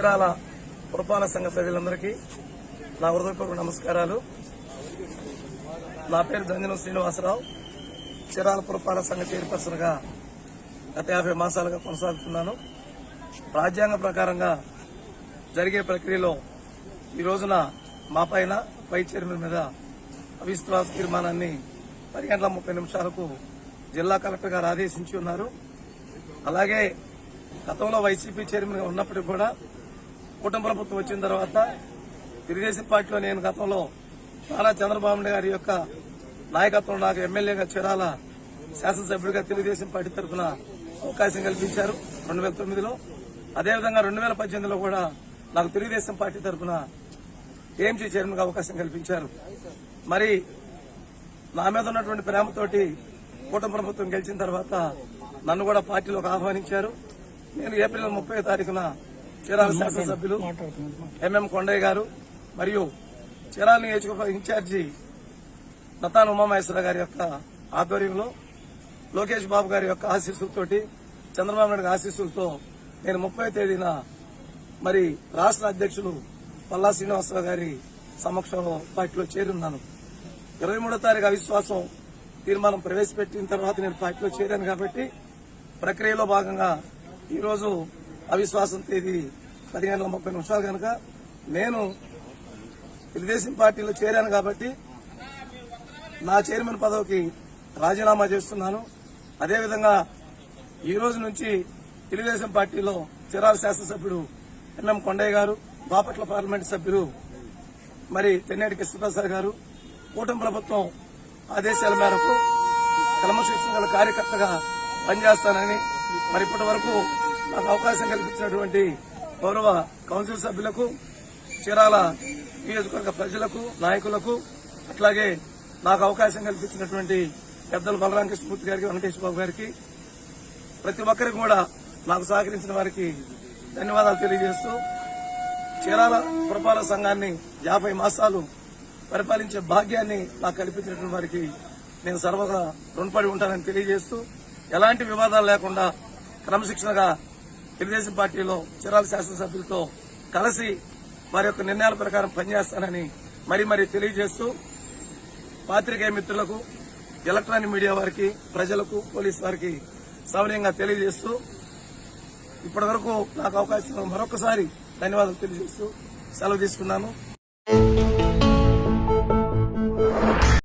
చీరాల పురపాలక సంఘ ప్రజలందరికీ నా హృదయపూర్వక నమస్కారాలు. నా పేరు దంజనం శ్రీనివాసరావు. చీరాల పురపాలక సంఘ చైర్పర్సన్గా గత యాభై మాసాలుగా కొనసాగుతున్నాను. రాజ్యాంగ ప్రకారంగా జరిగే ప్రక్రియలో ఈ రోజున మా పైన వైస్ చైర్మన్ మీద అవిశ్వాస తీర్మానాన్ని పది గంటల ముప్పై నిమిషాలకు జిల్లా కలెక్టర్ గారు ఆదేశించి ఉన్నారు. అలాగే గతంలో వైసీపీ చైర్మన్గా ఉన్నప్పటికీ కూడా కూటమి ప్రభుత్వం వచ్చిన తర్వాత తెలుగుదేశం పార్టీలో నేను గతంలో నారా చంద్రబాబు నాయుడు గారి యొక్క నాయకత్వం నాకు ఎమ్మెల్యేగా చేరాల శాసనసభ్యుడిగా తెలుగుదేశం పార్టీ తరఫున అవకాశం కల్పించారు. రెండు వేల తొమ్మిదిలో. అదేవిధంగా రెండు వేల పద్దెనిమిదిలో కూడా నాకు తెలుగుదేశం పార్టీ తరఫున ఏఎంసీ చైర్మన్గా అవకాశం కల్పించారు. మరి నా మీద ఉన్నటువంటి ప్రేమతోటి కూటమి ప్రభుత్వం గెలిచిన తర్వాత నన్ను కూడా పార్టీలోకి ఆహ్వానించారు. నేను ఏప్రిల్ ముప్పై తారీఖున చీరాల శాసనసభ్యులు ఎంఎం కొండయ్య గారు మరియు చీరాల నియోజకవర్గ ఇన్ఛార్జి నతాన్ ఉమామహేశ్వర గారి యొక్క ఆధ్వర్యంలో లోకేష్ బాబు గారి యొక్క ఆశీస్సులతోటి చంద్రబాబు నాయుడు గారి ఆశీస్సులతో నేను ముప్పై తేదీన మరి రాష్ట్ర అధ్యక్షులు పల్లా శ్రీనివాసరావు గారి సమక్షంలో పార్టీలో చేరున్నాను. ఇరవై మూడో తారీఖు అవిశ్వాసం తీర్మానం ప్రవేశపెట్టిన తర్వాత నేను పార్టీలో చేరాను కాబట్టి ప్రక్రియలో భాగంగా ఈ రోజు అవిశ్వాసం తేదీ పది గంటల ముప్పై నిమిషాలు కనుక నేను తెలుగుదేశం పార్టీలో చేరాను కాబట్టి నా చైర్మన్ పదవికి రాజీనామా చేస్తున్నాను. అదేవిధంగా ఈ రోజు నుంచి తెలుగుదేశం పార్టీలో చిరాల శాసనసభ్యుడు ఎన్ఎం కొండయ్య గారు బాపట్ల పార్లమెంట్ సభ్యులు మరి తెన్నేటి కృష్ణప్రసాద్ గారు కూటమి ప్రభుత్వం ఆదేశాల మేరకు క్రమశిక్షణ గల కార్యకర్తగా పనిచేస్తానని మరి ఇప్పటి వరకు నాకు అవకాశం కల్పించినటువంటి గౌరవ కౌన్సిల్ సభ్యులకు చీరాల నియోజకవర్గ ప్రజలకు నాయకులకు అట్లాగే నాకు అవకాశం కల్పించినటువంటి పెద్దలు బలరామ కృష్ణమూర్తి గారికి వెంకటేశ్వర బాబు గారికి ప్రతి ఒక్కరికి కూడా నాకు సహకరించిన వారికి ధన్యవాదాలు తెలియజేస్తూ చీరాల పురపాలక సంఘాన్ని యాభై మాసాలు పరిపాలించే భాగ్యాన్ని నాకు కల్పించినటువంటి వారికి నేను సర్వగా రుణపడి ఉంటానని తెలియజేస్తూ ఎలాంటి వివాదాలు లేకుండా క్రమశిక్షణగా తెలుగుదేశం పార్టీలో చిరాల శాసనసభ్యులతో కలిసి వారి యొక్క నిర్ణయాల ప్రకారం పనిచేస్తానని మరీ మరీ తెలియజేస్తూ పాత్రికేయ మిత్రులకు ఎలక్ట్రానిక్ మీడియా వారికి ప్రజలకు పోలీస్ వారికి సౌనీయంగా తెలియజేస్తూ ఇప్పటి వరకు నాకు అవకాశం మరొకసారి ధన్యవాదాలు తెలియజేస్తూ సెలవు తీసుకున్నాను.